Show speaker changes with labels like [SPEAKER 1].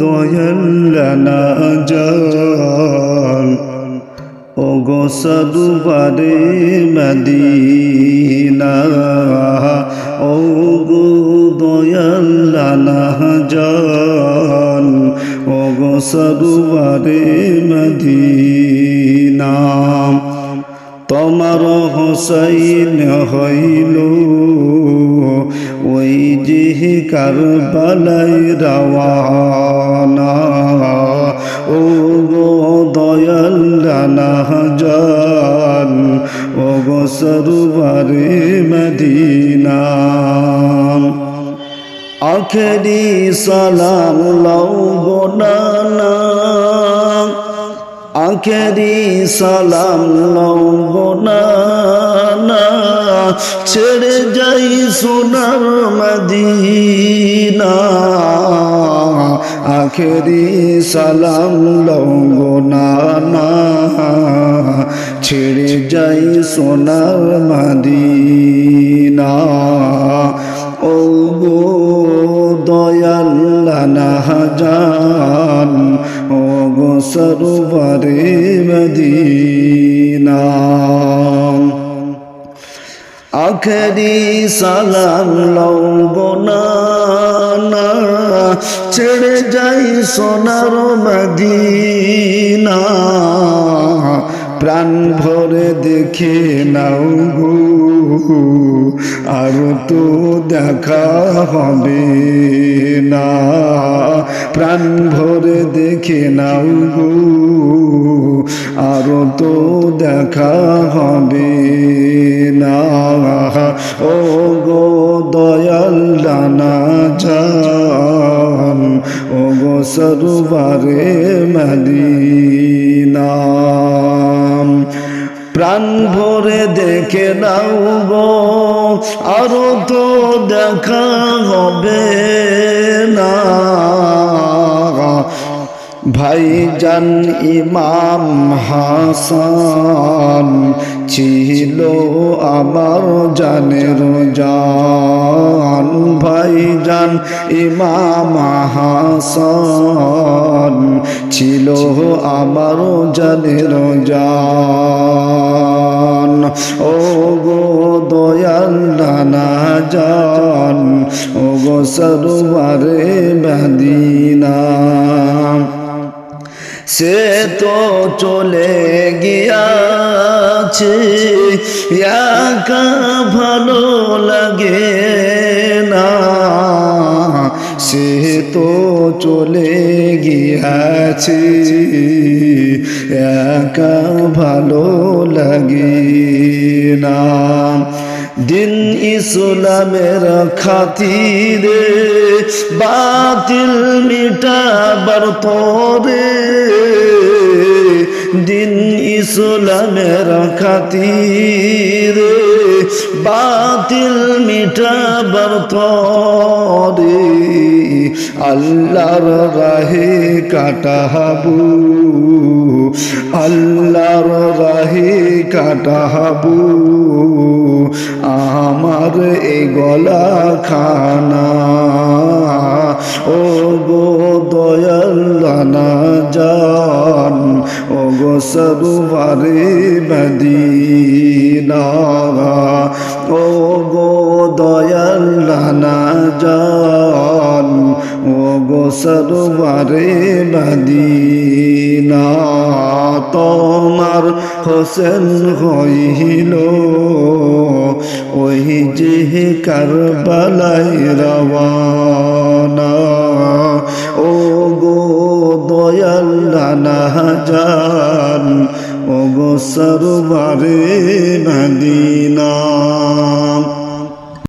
[SPEAKER 1] দয়াল্লানা জান। ও গো সদুবারে মদিনা। ও গো দয়াল্লানা জান। ও গো সদুবারে মদিনা। তোমার হোসাইন হইল কারবালাই রাওয়ানা। ও গো দয়াল রানা জান ও গো সরুবারে মদিনা। আখেরি সালাম লও গো নানা। আখেরি সালাম গো নানা ছেড়ে যাই সোনার মদিনা। আখেরি সালাম গো নানা ছেড়ে যাই সোনার মদিনা। ও গো দয়াল্লানা জান ও গো সরোবরে মদিনা। আখরি সালাম লও গো নানা, ছেড়ে যাই সোনার মদিনা। প্রাণ ভরে দেখে নাও আর তো দেখা হবে না। প্রাণ ভরে দেখে নাও গো। আর তো দেখা হবে না। ও গো দয়াল ডানা যান ও গো সরুবারে মদিনা। প্রাণ ভরে দেখে নাও গো আরও তো দেখা হবে না। ভাইজান ইমাম হাসান ছিল আমার জানের জান। ভাইজান ইমাম হাসান ছিল আমার জানের জান। ও গো দয়াল নানা জান ও গো সরোবরে মদিনা। সে তো চলে গিয়াছে। একা ভালো লাগে না। সে তো চলে গিয়াছে। একা ভালো লাগে না। দিন ইসলামের খাতিরে বাতিল মিটাবার তরে ইসলামের খাতিরে, বাতিল মিটাবার তরে আল্লাহর রাহে কাটাহাবু, আল্লাহর রাহে কাটাহাবু, আমার এই গলা খানা ও গো দয়াল্লানা জান গো সরুবারে মদিনা ও গো দয়াল্লানা জান ও গো সরুবারে মদিনা, তোমার হোসেন হইল, ওই যে কারবালাই রওয়ানা দয়াল্লানা জান। ও গো সরবারে মদিনা।